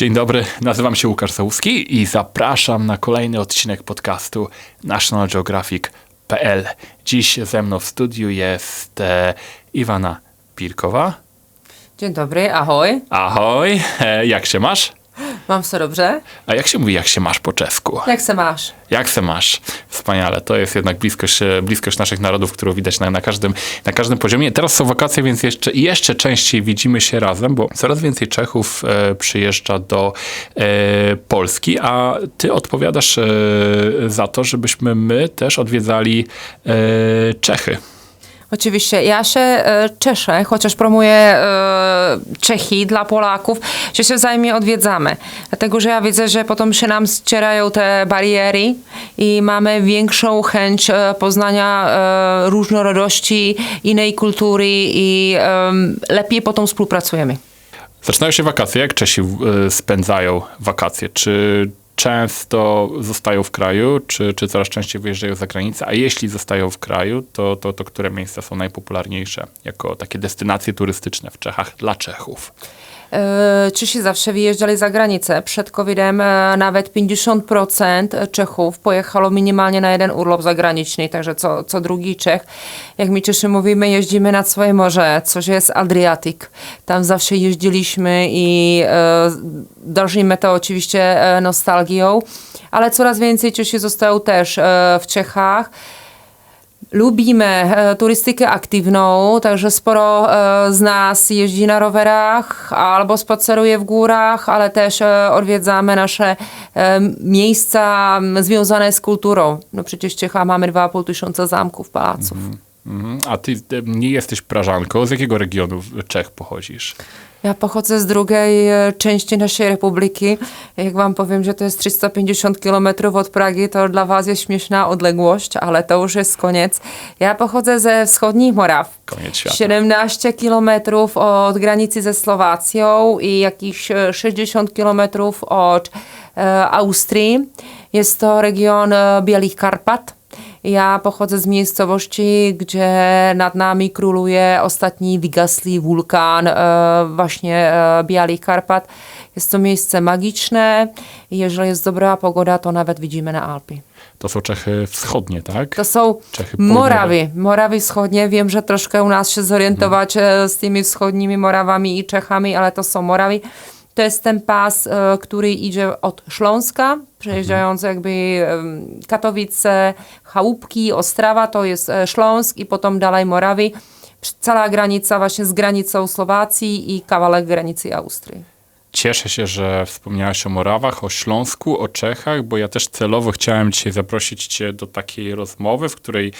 Dzień dobry, nazywam się Łukasz Załuski i zapraszam na kolejny odcinek podcastu National Geographic.pl. Dziś ze mną w studiu jest e, Iwana Pirkowa. Dzień dobry, ahoj. Ahoj, e, jak się masz? Mam się dobrze? A jak się mówi, jak się masz po czesku? Jak se masz? Jak se masz? Wspaniale. To jest jednak bliskość, e, bliskość naszych narodów, którą widać na, na, każdym, na każdym poziomie. Teraz są wakacje, więc jeszcze, jeszcze częściej widzimy się razem, bo coraz więcej Czechów e, przyjeżdża do e, Polski, a ty odpowiadasz e, za to, żebyśmy my też odwiedzali e, Czechy. Oczywiście, ja się e, cieszę, chociaż promuję e, Czechy dla Polaków, że się wzajemnie odwiedzamy. Dlatego, że ja widzę, że potem się nam ścierają te bariery i mamy większą chęć e, poznania e, różnorodności innej kultury i e, lepiej potem współpracujemy. Zaczynają się wakacje. Jak Czesi e, spędzają wakacje? Czy często zostają w kraju, czy, czy coraz częściej wyjeżdżają za granicę? A jeśli zostają w kraju, to, to, to które miejsca są najpopularniejsze jako takie destynacje turystyczne w Czechach dla Czechów? E, Czesi zawsze wyjeżdżali za granicę. Przed COVID-em e, nawet 50% Czechów pojechało minimalnie na jeden urlop zagraniczny, także co, co drugi Czech. Jak my Czeszy mówimy, jeździmy nad swoje morze, coś jest Adriatic. Tam zawsze jeździliśmy i e, darzymy to oczywiście e, nostalgią, ale coraz więcej Czesi zostają też w Czechach. Lubimy e, turystykę aktywną, także sporo e, z nas jeździ na rowerach albo spaceruje w górach, ale też e, odwiedzamy nasze e, miejsca m, związane z kulturą. No przecież w Czechach mamy 2,5 tysiąca zamków, pałaców. Mhm. A ty nie jesteś Prażanką. Z jakiego regionu Czech pochodzisz? Ja pochodzę z drugiej e, części naszej republiki. Jak wam powiem, że to jest 350 km od Pragi, to dla was jest śmieszna odległość, ale to już jest koniec. Ja pochodzę ze wschodnich Moraw. Koniec świata. 17 kilometrów od granicy ze Słowacją i jakieś e, 60 kilometrów od e, Austrii. Jest to region e, Białych Karpat. Ja pochodzę z miejscowości, gdzie nad nami króluje ostatni wygasły wulkan e, właśnie e, Białych Karpat. Jest to miejsce magiczne jeżeli jest dobra pogoda, to nawet widzimy na Alpy. To są Czechy wschodnie, tak? To są Czechy. Morawy, Morawy Wschodnie. Wiem, że troszkę u nas się zorientować e, z tymi wschodnimi Morawami i Czechami, ale to są Morawy. To jest ten pas, e, który idzie od Śląska, przejeżdżając jakby em, Katowice, Chałupki, Ostrawa, to jest e, Śląsk i potem dalej Morawy. Cała granica właśnie z granicą Słowacji i kawałek granicy Austrii. Cieszę się, że wspomniałaś o Morawach, o Śląsku, o Czechach, bo ja też celowo chciałem dzisiaj zaprosić cię do takiej rozmowy, w której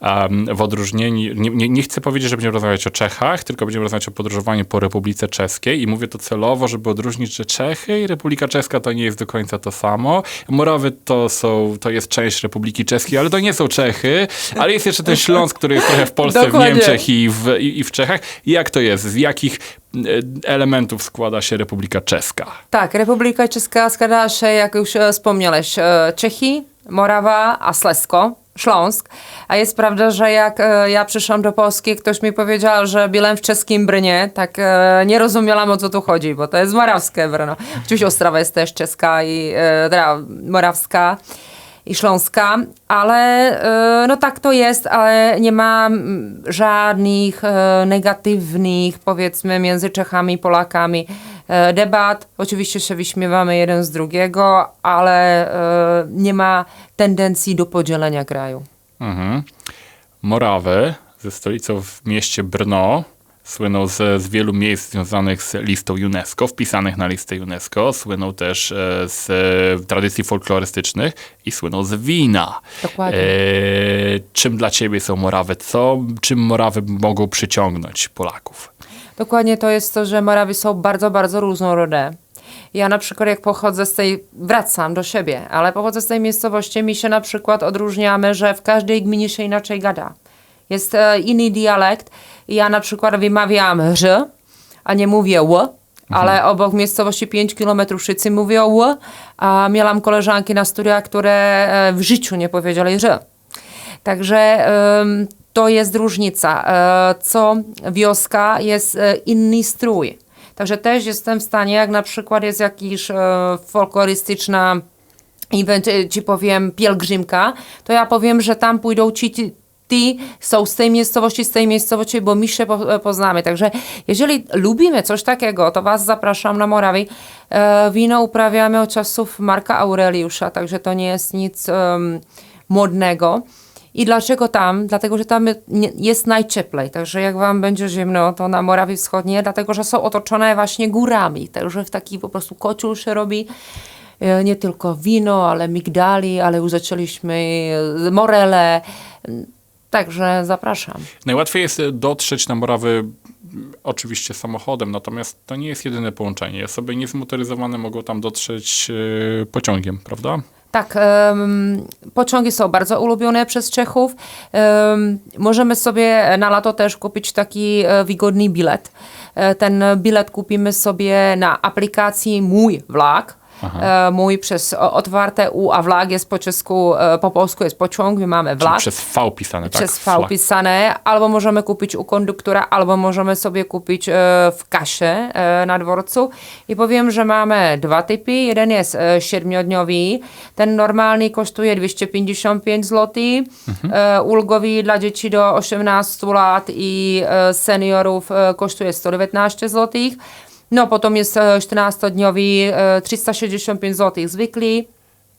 um, w odróżnieniu, nie, nie, nie chcę powiedzieć, że będziemy rozmawiać o Czechach, tylko będziemy rozmawiać o podróżowaniu po Republice Czeskiej i mówię to celowo, żeby odróżnić, że Czechy i Republika Czeska to nie jest do końca to samo. Morawy to są, to jest część Republiki Czeskiej, ale to nie są Czechy, ale jest jeszcze ten Śląsk, który jest trochę w Polsce, w Dokładnie. Niemczech i w, i, i w Czechach. Jak to jest? Z jakich elementów składa się Republika Czeska? Tak, Republika Czeska składa się, jak już e, wspomniałeś, e, Czechy, Morawa, a Slesko, Śląsk. A jest prawda, że jak e, ja przyszłam do Polski, ktoś mi powiedział, że byłem w czeskim Brnie, tak e, nie rozumiałam o co tu chodzi, bo to jest morawskie Brno. Oczywiście Ostrawa jest też czeska i e, morawska i śląska, ale e, no tak to jest, ale nie ma mm, żadnych e, negatywnych, powiedzmy, między Czechami i Polakami e, debat. Oczywiście się wyśmiewamy jeden z drugiego, ale nie ma tendencji do podzielenia kraju. Mhm. Morawy ze stolicą w mieście Brno słyną z, z wielu miejsc związanych z listą UNESCO, wpisanych na listę UNESCO. Słyną też e, z tradycji folklorystycznych i słyną z wina. Dokładnie. E, czym dla ciebie są Morawy? Co, czym Morawy mogą przyciągnąć Polaków? Dokładnie to jest to, że Morawy są bardzo, bardzo różnorodne. Ja na przykład jak pochodzę z tej, wracam do siebie, ale pochodzę z tej miejscowości, mi się na przykład odróżniamy, że w każdej gminie się inaczej gada. Jest e, inny dialekt ja na przykład wymawiam r, a nie mówię ł, ale obok miejscowości 5 km wszyscy mówią ł, a miałam koleżanki na studiach, które e, w życiu nie powiedzieli r. Także to jest różnica. E, Co wioska jest e, inny strój. Także też jestem w stanie, jak na przykład jest jakiś folklorystyczna event, ci powiem pielgrzymka, to ja powiem, że tam pójdą ci, Ti są z tej miejscowości, z tej miejscowości, bo my się e, poznamy. Także jeżeli lubimy coś takiego, to Was zapraszam na Morawi. E, wino uprawiamy od czasów Marka Aureliusza, także to nie jest nic em, modnego. I dlaczego tam? Dlatego, że tam jest najcieplej. Także jak wam będzie zimno, to na Morawie Wschodniej, dlatego, że są otoczone właśnie górami. Także w taki po prostu kocioł się robi. E, Nie tylko wino, ale migdali, ale już zaczęliśmy morele. Także zapraszam. Najłatwiej jest dotrzeć na Morawy oczywiście samochodem, natomiast to nie jest jedyne połączenie. Osoby niezmotoryzowane mogą tam dotrzeć e, pociągiem, prawda? Tak, em, pociągi są bardzo ulubione przez Czechów. Em, możemy sobie na lato też kupić taki e, wygodny bilet. E, ten bilet kupimy sobie na aplikacji Mój Vlak. E, mój przez o- otwarte U, a Vlak jest po czesku, e, po polsku jest pociąg, my Czyli Vlak. przez V pisane, tak? Przez V pisane, albo możemy kupić u konduktora, albo możemy sobie kupić e, w kasie e, na dworcu. I powiem, że mamy dwa typy. Jeden jest e, siedmiodniowy, ten normalny kosztuje 255 zł, e, ulgowy dla dzieci do 18 lat i seniorów e, kosztuje 119 zł. No, potom jest e, 14-dniowy, e, 365 zł zwykły,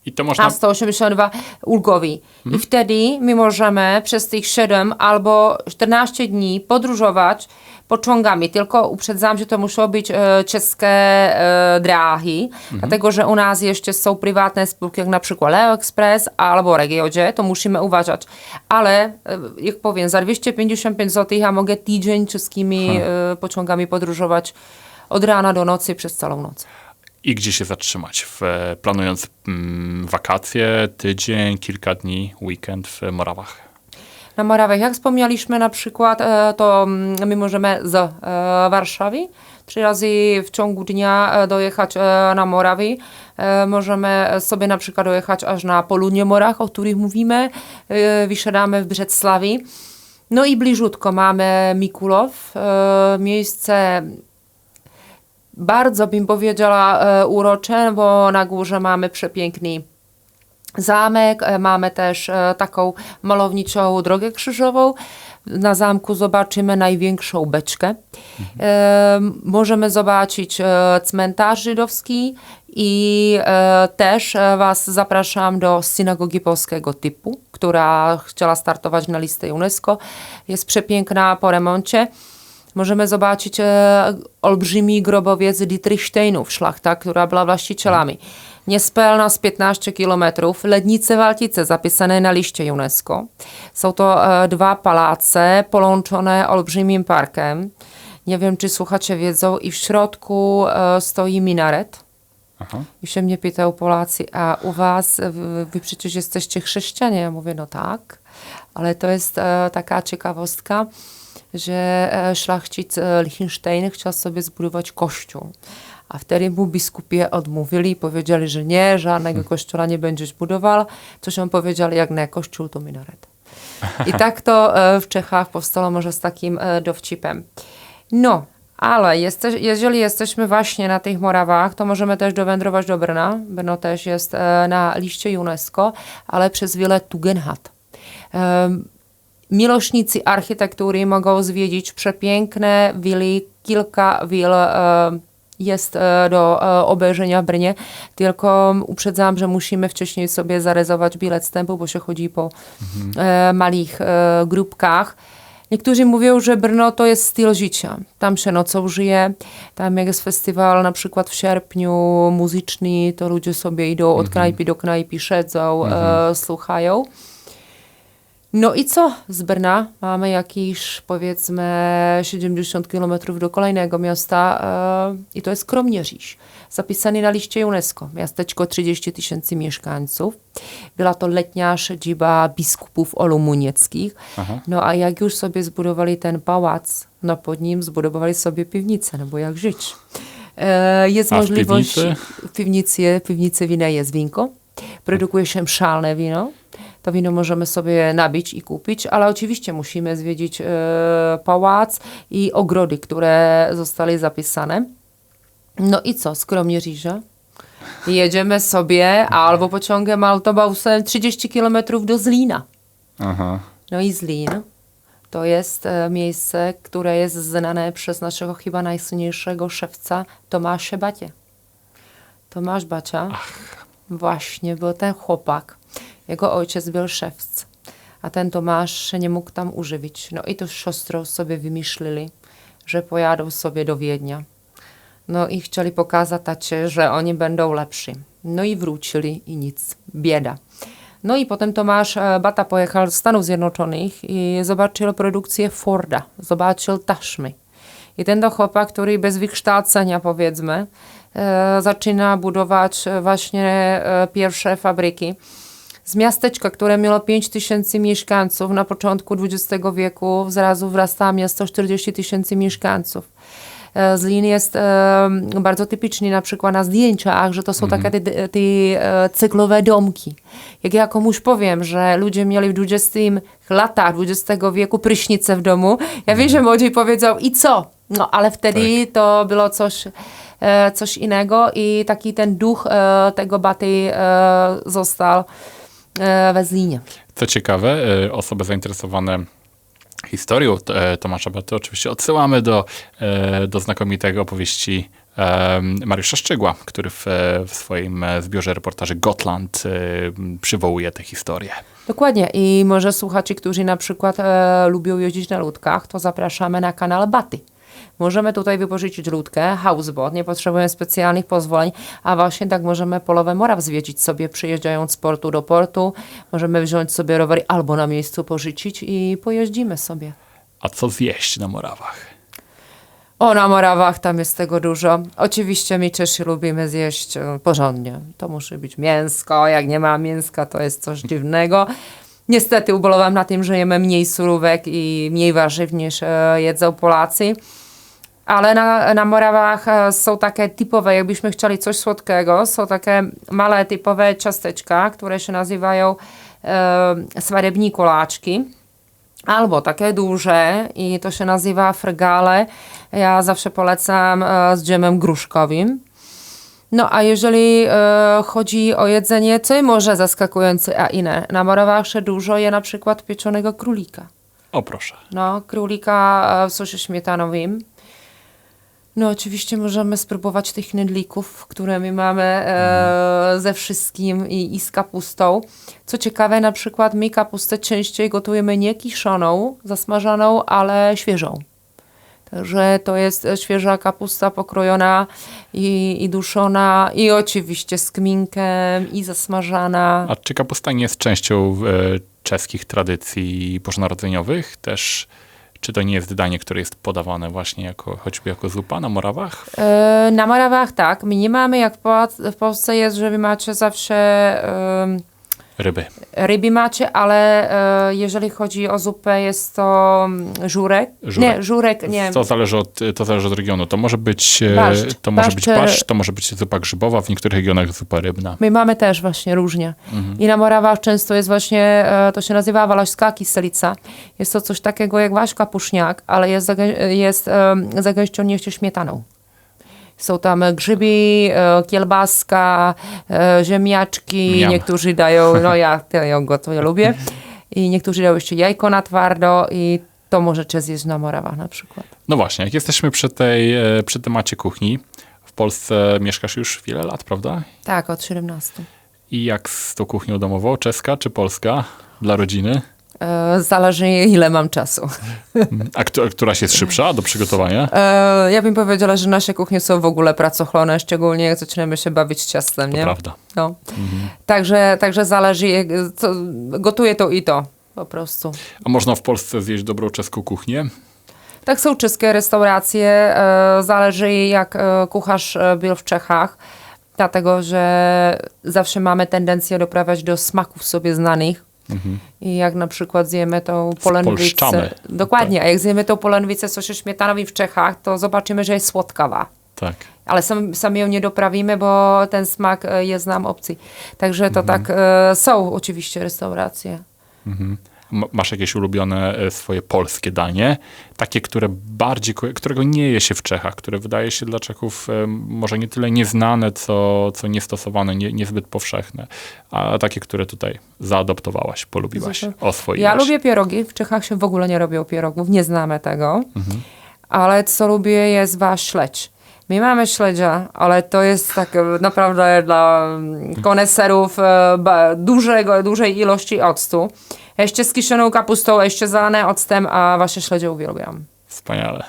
I to można... a 182 ulgowy. I wtedy my możemy przez tych 7 albo 14 dni podróżować pociągami. Tylko uprzedzam, że to muszą być e, czeskie e, dráhy, dlatego że u nas jeszcze są prywatne spółki, jak na przykład Leo Express albo Regiodzie, to musimy uważać. Ale, e, jak powiem, za 255 zł ja mogę tydzień czeskimi e, pociągami podróżować od rana do nocy przez całą noc. I gdzie się zatrzymać? W, e, planując mm, wakacje, tydzień, kilka dni, weekend w Morawach. Na Morawiach, jak wspomnieliśmy na przykład, e, to mm, my możemy z e, Warszawy trzy razy w ciągu dnia dojechać na Morawi. E, Możemy sobie na przykład dojechać aż na południe Morach, o których mówimy. Wysiadamy w Brzeclawi. No i bliżutko mamy Mikulow, miejsce bardzo bym powiedziała e, urocze, bo na górze mamy przepiękny zamek, e, mamy też e, taką malowniczą drogę krzyżową. Na zamku zobaczymy największą beczkę. E, możemy zobaczyć cmentarz żydowski i też Was zapraszam do synagogi polskiego typu, która chciała startować na listę UNESCO. Jest przepiękna po remoncie. Możemy zobaczyć e, olbrzymi grobowiec Dietrichsteinów, szlachta, która była właścicielami. Niespełna z 15 kilometrów, Lednice Waltice zapisane na liście UNESCO. Są to e, dwa palace połączone olbrzymim parkiem. Nie wiem, czy słuchacze wiedzą, i w środku e, stoi minaret. Aha. I się mnie pytał Polacy, a u was, wy, wy przecież jesteście chrześcijanie? Ja mówię, no tak, ale to jest e, taka ciekawostka, że e, szlachcic e, Liechtenstein chciał sobie zbudować kościół. A wtedy mu biskupie odmówili powiedzieli, że nie, żadnego kościoła nie będziesz budował. Coś on powiedział, jak nie kościół, to minaret. I tak to e, w Czechach powstało może z takim dowcipem. No, ale jeste, jeżeli jesteśmy właśnie na tych Morawach, to możemy też dowędrować do Brna. Brno też jest na liście UNESCO, ale przez wiele Tugendhat. Miłośnicy architektury mogą zwiedzić przepiękne wily, kilka wil e, jest e, do e, obejrzenia w Brnie, tylko uprzedzam, że musimy wcześniej sobie zarezerwować bilet wstępu, bo się chodzi po malých e, grupkach. Niektórzy mówią, że Brno to jest styl życia. Tam się nocą żyje, tam jak jest festiwal na przykład w sierpniu muzyczny, to ludzie sobie idą od knajpy do knajpy, siedzą, e, słuchają. No i co z Brna? Mamy jakieś powiedzmy 70 km do kolejnego miasta e, i to jest Kromierzyś, zapisany na liście UNESCO. Miasteczko 30 tysięcy mieszkańców. Była to letnia siedziba biskupów olumunieckich. No a jak już sobie zbudowali ten pałac, no pod nim zbudowali sobie piwnicę, no bo jak żyć? E, jest A w możliwość... piwnicy? W piwnicy, w piwnicy wina jest winko. Produkuje się szalne wino. To wino możemy sobie nabić i kupić, ale oczywiście musimy zwiedzić e, pałac i ogrody, które zostały zapisane. No i co, skromnie Riża? Jedziemy sobie albo pociągiem autobusem 30 km do Zlina. Aha. No i Zlin to jest e, miejsce, które jest znane przez naszego chyba najsłynniejszego szewca Tomasza Bacie. Tomasz Bacia, właśnie, bo ten chłopak, jego ojciec był szewc, a ten Tomasz się nie mógł tam używić. No i to z siostrą sobie wymyślili, że pojadą sobie do Wiednia. No i chcieli pokazać tacie, że oni będą lepsi. No i wrócili i nic, bieda. No i potem Tomasz e, Bata pojechał do Stanów Zjednoczonych i zobaczył produkcję Forda, zobaczył taśmy. I ten to chłopak, który bez wykształcenia powiedzmy, e, zaczyna budować e, właśnie e, pierwsze fabryki. Z miasteczka, które miało 5 tysięcy mieszkańców na początku XX wieku, zrazu wrasta miasto 40 tysięcy mieszkańców. E, Zlin jest e, bardzo typiczny na przykład na zdjęciach, że to są takie te, te e, cyklowe domki. Jak ja komuś powiem, że ludzie mieli w 20 latach XX wieku prysznice w domu, ja wiem, że młodziej powiedział i co? No ale wtedy to było coś, coś innego i taki ten duch tego baty został e, we Zlinie. Co ciekawe, e, osoby zainteresowane historią e, Tomasza Baty oczywiście odsyłamy do, do znakomitego opowieści Mariusza Szczygła, który w, w swoim zbiorze reportaży Gotland przywołuje tę historię. Dokładnie. I może słuchacze, którzy na przykład e, lubią jeździć na ludkach, to zapraszamy na kanał Baty. Możemy tutaj wypożyczyć ludkę, houseboat, nie potrzebujemy specjalnych pozwoleń, a właśnie tak możemy polowe Moraw zwiedzić sobie, przyjeżdżając z portu do portu. Możemy wziąć sobie rowery albo na miejscu pożyczyć i pojeździmy sobie. A co zjeść na Morawach? O, na Morawach tam jest tego dużo. Oczywiście my Czesi lubimy zjeść e, porządnie. To musi być mięsko, jak nie ma mięska, to jest coś dziwnego. Niestety ubolewam na tym, że jemy mniej surówek i mniej warzyw niż e, jedzą Polacy. Ale na, na Morawach e, są takie typowe, jakbyśmy chcieli coś słodkiego, są takie małe typowe ciasteczka, które się nazywają e, swarebni koláčky. Albo takie duże i to się nazywa frgale. Ja zawsze polecam e, z dżemem gruszkowym. No a jeżeli e, chodzi o jedzenie, co może zaskakujące, a inne. Na Morawach się dużo je na przykład pieczonego królika. O proszę. No, królika e, w sosie śmietanowym. No, oczywiście możemy spróbować tych nydlików, które my mamy e, ze wszystkim i, i z kapustą. Co ciekawe, na przykład my kapustę częściej gotujemy nie kiszoną, zasmażaną, ale świeżą. Także to jest świeża kapusta pokrojona i, i duszona i oczywiście z kminkiem i zasmażana. A czy kapusta nie jest częścią e, czeskich tradycji bożonarodzeniowych też? Czy to nie jest danie, które jest podawane właśnie jako, choćby jako zupa na Morawach? E, na Morawach tak. My nie mamy, jak w Pol- w Polsce jest, że wy macie zawsze em, Ryby. ryby macie, ale e, jeżeli chodzi o zupę, jest to mm, żurek. Żurek. Nie, żurek, nie. To zależy, od, to zależy od regionu. To może być, e, Barszcz. to może Barszcz, być e, barszcz, to może być zupa grzybowa, w niektórych regionach zupa rybna. My mamy też właśnie różnie. I na Morawach często jest właśnie, e, to się nazywa walaśska kiselica. Jest to coś takiego jak Waśka Puszniak, ale jest, zagę- jest e, zagęszczone śmietaną. Są tam grzyby, e, kielbaska, e, ziemniaczki, Miam. niektórzy dają, no ja ja go to ja lubię, i niektórzy dają jeszcze jajko na twardo i to możecie zjeść na Morawach na przykład. No właśnie, jak jesteśmy przy, tej, e, przy temacie kuchni, w Polsce mieszkasz już wiele lat, prawda? Tak, od 17. I jak z tą kuchnią domową? Czeska czy polska? Dla rodziny? E, Zależy ile mam czasu. A któ- któraś jest szybsza do przygotowania? E, ja bym powiedziała, że nasze kuchnie są w ogóle pracochlone, szczególnie jak zaczynamy się bawić ciastem, To nie? prawda. No. Także, także zależy, co, gotuję to i to po prostu. A można w Polsce zjeść dobrą czeską kuchnię? Tak są czeskie restauracje, e, zależy jak kucharz był w Czechach, dlatego że zawsze mamy tendencję doprawiać do smaków sobie znanych. I jak na przykład zjemy tą Spolszczamy. dokładnie, a jak zjemy tą polędwicę w sosie śmietanowym w Czechach, to zobaczymy, że jest słodkawa. Tak. Ale sam, sami ją nie doprawimy, bo ten smak e, jest nam obcy. Także to tak, e, są oczywiście restauracje. M- masz jakieś ulubione e, swoje polskie danie, takie, które bardziej, którego nie je się w Czechach, które wydaje się dla Czechów e, może nie tyle nieznane, co, co niestosowane, nie, niezbyt powszechne, a takie, które tutaj zaadoptowałaś, polubiłaś, Super. oswoiłaś. Ja lubię pierogi. W Czechach się w ogóle nie robią pierogów, nie znamy tego. Ale co lubię jest wasz śledź. My mamy śledzia, ale to jest tak e, naprawdę dla mm, koneserów dużego, dużej ilości octu. Jeszcze z kiszoną kapustą, jeszcze zalane octem, a wasze śledzie uwielbiam. Wspaniale.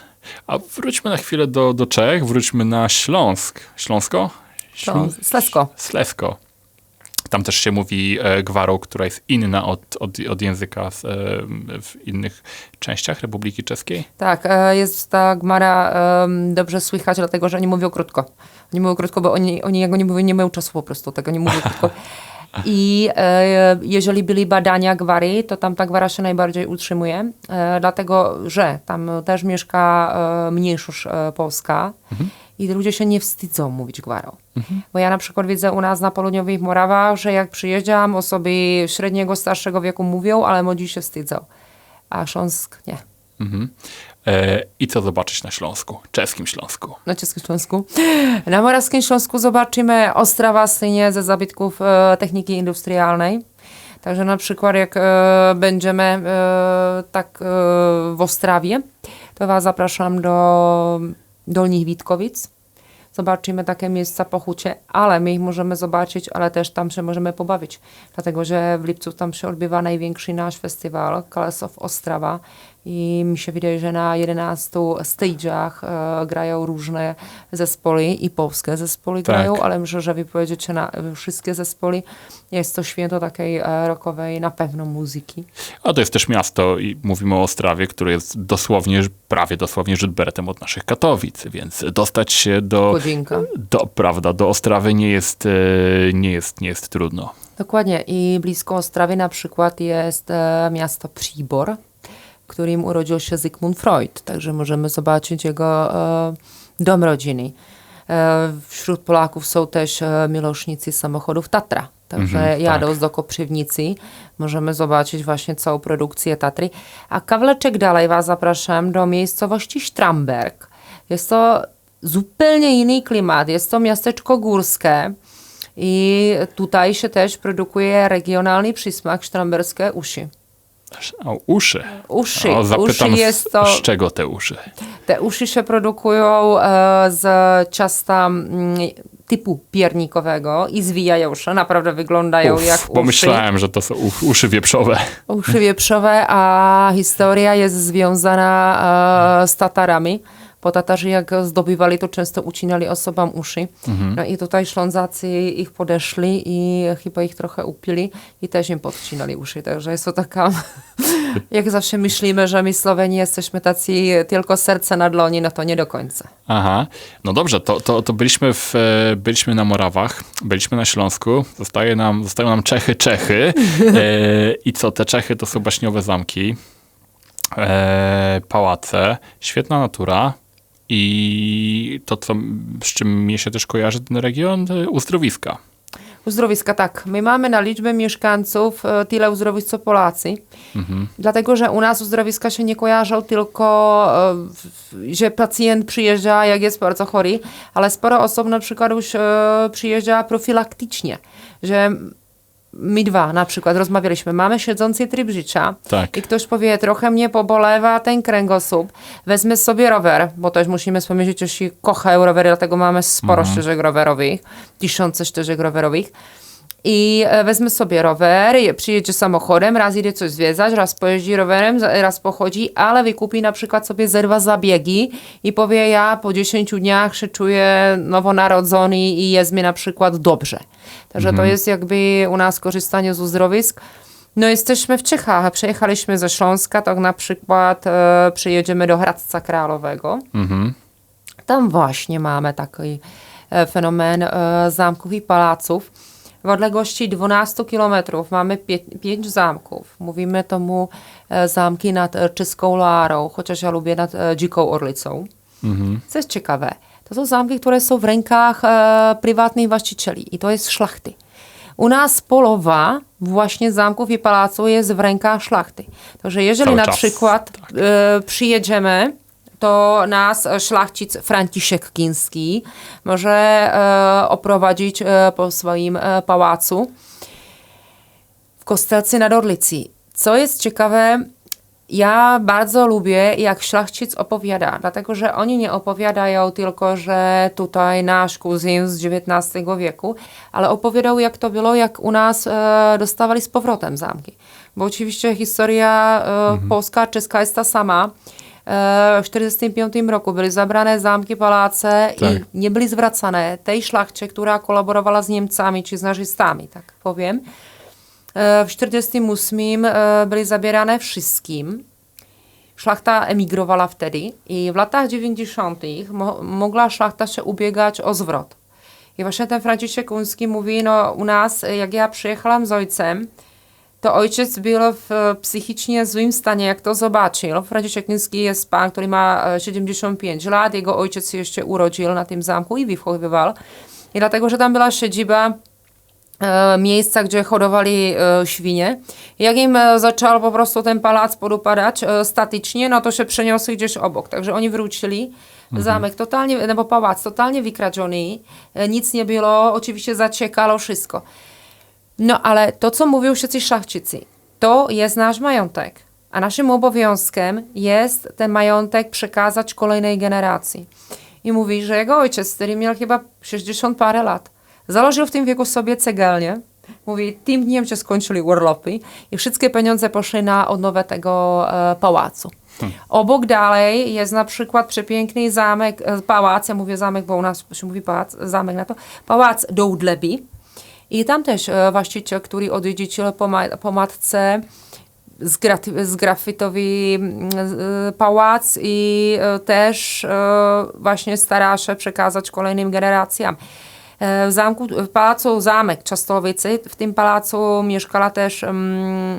A wróćmy na chwilę do, do Czech, wróćmy na Śląsk. Śląsko? To Ślą- Slesko. Slesko. Tam też się mówi e, gwarą, która jest inna od, od, od języka z, e, w innych częściach Republiki Czeskiej. Tak, e, jest ta gmara em, dobrze słychać, dlatego że oni mówią krótko. Oni mówią krótko, bo oni, oni jak oni mówią, nie mają czasu po prostu, tego nie mówią krótko. I e, jeżeli byli badania gwary, to tam ta gwara się najbardziej utrzymuje, e, dlatego że tam też mieszka e, mniejszość e, polska i ludzie się nie wstydzą mówić gwarą. Bo ja na przykład widzę u nas na południowych Morawach, że jak przyjeżdżam, osoby średniego, starszego wieku mówią, ale młodzi się wstydzą. A Śląsk nie. Mhm. E, I co zobaczyć na Śląsku, czeskim Śląsku? na Czeskim Śląsku. Na Morawskim Śląsku zobaczymy Ostrawa Synie ze zabytków e, techniki industrialnej. Także na przykład jak e, będziemy tak w Ostrawie, to Was zapraszam do Dolnich Witkowic. Zobaczymy takie miejsca po hucie, ale my ich możemy zobaczyć, ale też tam się możemy pobawić. Dlatego, że w lipcu tam się odbywa największy nasz festiwal Kalesow Ostrawa i mi się wydaje, że na 11 stage'ach e, grają różne zespoły i polskie zespoły Tak. grają, ale myślę, że wy pojedziecie na wszystkie zespoły. Jest to święto takiej e, rockowej na pewno muzyki. A to jest też miasto i mówimy o Ostrawie, które jest dosłownie, prawie dosłownie Żydbertem od naszych Katowic, więc dostać się do, Godzinka. do, prawda, do Ostrawy nie jest, e, nie jest, nie jest trudno. Dokładnie. I blisko Ostrawy na przykład jest e, miasto Przybor, którym urodził się Zygmunt Freud. Także możemy zobaczyć jego e, dom rodzinny. E, wśród Polaków są też e, miłośnicy samochodów Tatra. Także Mhm, jadąc tak. do Koprywnicy możemy zobaczyć właśnie całą produkcję Tatry. A kawleczek dalej Was zapraszam do miejscowości Stramberg. Jest to zupełnie inny klimat. Jest to miasteczko górskie. I tutaj się też produkuje regionalny przysmak sztramberskie uszy. O, uszy. Uszy. O, zapytam, uszy z- jest to, z czego te uszy? te uszy się produkują e, z ciasta mm, typu piernikowego i zwijają się, naprawdę wyglądają Uf, jak uszy. myślałem, że to są uszy wieprzowe. Uszy wieprzowe, a historia jest związana e, z Tatarami. Bo Tatarzy jak zdobywali, to często ucinali osobom uszy. No i tutaj Ślązacy ich podeszli i chyba ich trochę upili i też im podcinali uszy. Także jest to taka, jak zawsze myślimy, że my Słoweni jesteśmy tacy tylko serce na dłoni, no to nie do końca. Aha, no dobrze, to, to, to byliśmy, w, e, byliśmy na Morawach, byliśmy na Śląsku, zostaje nam, zostają nam Czechy, Czechy. E, I co, te Czechy to są baśniowe zamki, e, pałace, świetna natura i to, co, z czym mnie się też kojarzy ten region, uzdrowiska. Uzdrowiska, tak. My mamy na liczbę mieszkańców e, tyle uzdrowisk co Polacy. Dlatego, że u nas uzdrowiska się nie kojarzą tylko, e, że pacjent przyjeżdża, jak jest bardzo chory, ale sporo osób na przykład już e, przyjeżdża profilaktycznie, że my dwa na przykład rozmawialiśmy, mamy siedzący tryb życia Tak. i ktoś powie, trochę mnie pobolewa ten kręgosłup, wezmę sobie rower, bo też musimy wspomnieć, że się kochają rowery, dlatego mamy sporo ścieżek rowerowych, tysiące ścieżek rowerowych. I e, wezmę sobie rower, je- przyjedzie samochodem, raz idzie coś zwiedzać, raz pojeździ rowerem, raz pochodzi, ale wykupi na przykład sobie zerwa zabiegi i powie, ja po 10 dniach się czuję nowonarodzony i jest mi na przykład dobrze. Także to jest jakby u nas korzystanie z uzdrowisk. No jesteśmy w Czechach, przejechaliśmy ze Śląska, tak na przykład e, przyjedziemy do Hradca Králowego. Tam właśnie mamy taki e, fenomen e, zamków i pałaców. W odległości 12 kilometrów mamy pięć zamków. Mówimy tomu e, zamki nad e, Czeską Larą, chociaż ja lubię nad e, Dziką Orlicą. Co jest ciekawe, to są zamki, które są w rękach e, prywatnych właścicieli i to jest szlachty. U nas połowa właśnie zamków i pałacu jest w rękach szlachty. Także jeżeli Cały na czas, przykład e, przyjedziemy, to nas szlachcic Franciszek Kiński może e, oprowadzić e, po swoim e, pałacu w Kostelcy nad Orlicí. Co jest ciekawe, ja bardzo lubię, jak szlachcic opowiada, dlatego że oni nie opowiadają tylko, że tutaj nasz kuzyn z XIX wieku, ale opowiadał, jak to było, jak u nas e, dostawali z powrotem zamki. Bo oczywiście historia e, polska, czeska jest ta sama. E, w 1945 roku były zabrane zamki, pałace Tak. i nie były zwracane tej szlachcie, która kolaborowała z Niemcami czy z nazistami, tak powiem. W 1948 e, były zabierane wszystkim. Szlachta emigrowała wtedy i w latach 90. Mo mogła szlachta się ubiegać o zwrot. I właśnie ten Franciszek Kuński mówi, no u nas, jak ja przyjechałam z ojcem, to ojciec był w e, psychicznie złym stanie, jak to zobaczył. Franciszek Kuński jest pan, który ma e, 75 lat, jego ojciec się jeszcze urodził na tym zamku i wychowywał. I dlatego, że tam była siedziba e, miejsca, gdzie hodowali e, świnie. Jak im e, zaczął po prostu ten pałac podupadać e, statycznie, no to się przeniosły gdzieś obok. Także oni wrócili. Zamek totalnie, no bo pałac totalnie wykradziony, e, nic nie było, oczywiście zaciekało wszystko. No ale to, co mówią wszyscy szlachcicy, to jest nasz majątek. A naszym obowiązkiem jest ten majątek przekazać kolejnej generacji. I mówi, że jego ojciec, który miał chyba 60 parę lat, założył w tym wieku sobie cegelnię. Mówi, tym dniem się skończyli urlopy i wszystkie pieniądze poszły na odnowę tego e, pałacu. Obok dalej jest na przykład przepiękny zamek, e, pałac, ja mówię zamek, bo u nas się mówi pałac, zamek na to, pałac Doudlebi. I tam też e, właściciel, który odziedziczył po, ma, po matce zgrafitowy mm, pałac i e, też e, właśnie stara się przekazać kolejnym generacjom. W zamku, w pałacu Zamek Czastowicy, w tym pałacu mieszkała też mm,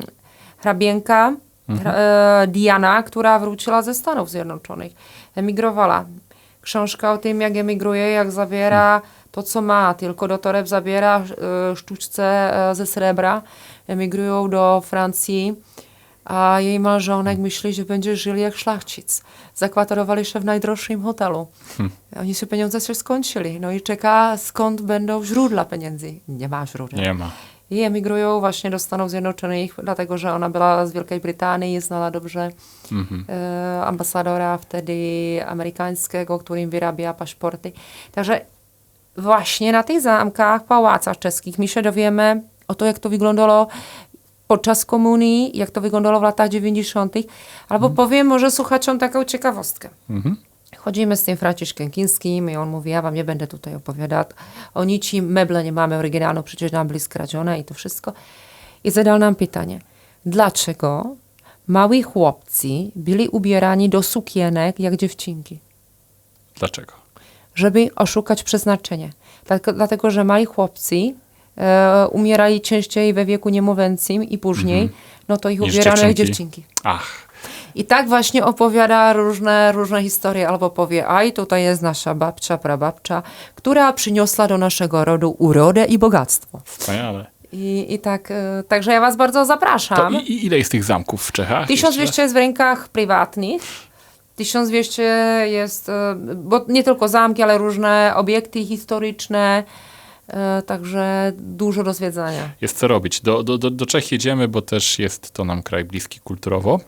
hrabienka hra, e, Diana, która wróciła ze Stanów Zjednoczonych. Emigrowała. Książka o tym, jak emigruje, jak zabiera to, co ma, tylko do toreb zabiera e, sztuczce e, ze srebra. Emigrują do Francji, a jej małżonek myśli, że będzie żył jak szlachcic. Zakwaterowali się w najdroższym hotelu. Oni się pieniądze się skończyli. No i czeka, skąd będą źródła pieniędzy. Nie ma źródeł. Nie ma. I emigrują właśnie do Stanów Zjednoczonych, dlatego że ona była z Wielkiej Brytanii, znała dobrze e, ambasadora wtedy amerykańskiego, którym wyrabia paszporty. Także właśnie na tych zamkach, pałacach czeskich my się dowiemy o to, jak to wyglądało podczas komunii, jak to wyglądało w latach 90. Albo powiem może słuchaczom taką ciekawostkę. Chodzimy z tym Franciszkiem Kińskim i on mówi, ja wam nie będę tutaj opowiadać o niczym, meble nie mamy oryginalną, przecież nam byli skradzione i to wszystko. I zadał nam pytanie, dlaczego mali chłopcy byli ubierani do sukienek jak dziewczynki? Dlaczego? Żeby oszukać przeznaczenie. Dlatego, że mali chłopcy e, umierali częściej we wieku niemowlęcym i później, no to ich ubierano jak dziewczynki. Ach, I tak właśnie opowiada różne, różne historie, albo powie, aj tutaj jest nasza babcia, prababcia, która przyniosła do naszego rodu urodę i bogactwo. wspaniale. I, i tak, e, także ja was bardzo To zapraszam. i, i ile jest tych zamków w Czechach? 1200 jest w rękach prywatnych. 1200 jest, e, bo nie tylko zamki, ale różne obiekty historyczne, e, także dużo do zwiedzania. Jest co robić. Do, do, do, Czech jedziemy, bo też jest to nam kraj bliski kulturowo.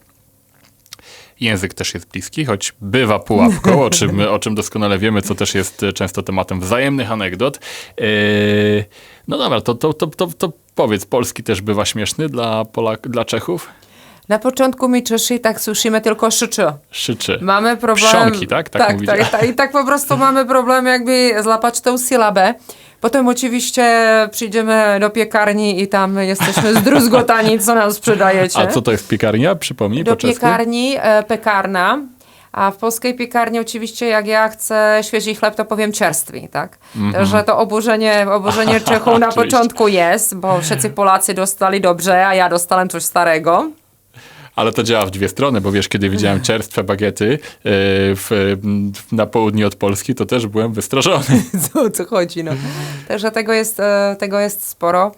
Język też jest bliski, choć bywa pułapką, o czym, o czym doskonale wiemy, co też jest e, często tematem wzajemnych anegdot. Yy, no dobra, to, to, to, to, to powiedz, polski też bywa śmieszny dla, Polak, dla Czechów? Na początku my Czesi tak słyszymy tylko szyczy. Szyczy. Mamy problem... Pszczonki, tak? Tak tak, tak, tak. I tak po prostu mamy problem jakby złapać tą sylabę. Potem oczywiście przyjdziemy do piekarni i tam jesteśmy zdruzgotani, co nam sprzedajecie. A co to jest piekarnia? Przypomnij do piekarni e, pekarna. A w polskiej piekarni oczywiście jak ja chcę świeży chleb, to powiem czerstwy, tak? Że to oburzenie, oburzenie Czechów na początku jest, bo wszyscy Polacy dostali dobrze, a ja dostałem coś starego. Ale to działa w dwie strony, bo wiesz, kiedy widziałem czerstwe bagiety e, w, w, na południe od Polski, to też byłem wystraszony. co, co chodzi. No. Także tego jest, e, tego jest sporo.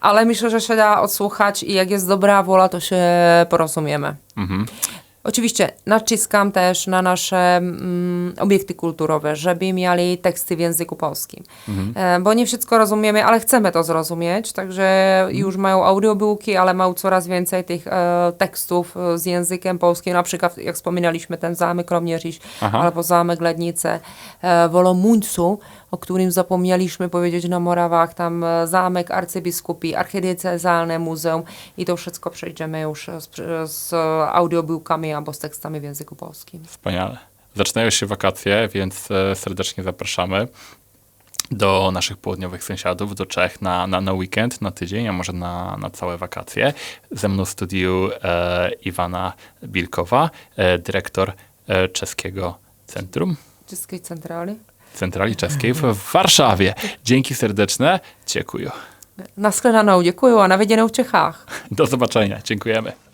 Ale myślę, że się da odsłuchać i jak jest dobra wola, to się porozumiemy. Oczywiście naciskam też na nasze mm, obiekty kulturowe, żeby mieli teksty w języku polskim. E, bo nie wszystko rozumiemy, ale chcemy to zrozumieć, także już mają audiobooki, ale mają coraz więcej tych e, tekstów e, z językiem polskim, na przykład jak wspominaliśmy ten zamek Romierzyś albo zamek Lednice e, w Olomuńcu, o którym zapomnieliśmy powiedzieć na Morawach, tam e, zamek arcybiskupi, archidiecezjalne muzeum i to wszystko przejdziemy już z, z audiobookami albo z tekstami w języku polskim. Wspaniale. Zaczynają się wakacje, więc e, serdecznie zapraszamy do naszych południowych sąsiadów, do Czech na, na, na weekend, na tydzień, a może na, na całe wakacje. Ze mną w studiu e, Iwana Bilkowa, e, dyrektor e, Czeskiego Centrum, Czeskiej centrali. Centrali Czeskiej w, w Warszawie. Dzięki serdeczne. Dziękuję. Na shledanou, děkuju a na viděnou v Čechách. Do zobaczenia. Dziękujemy.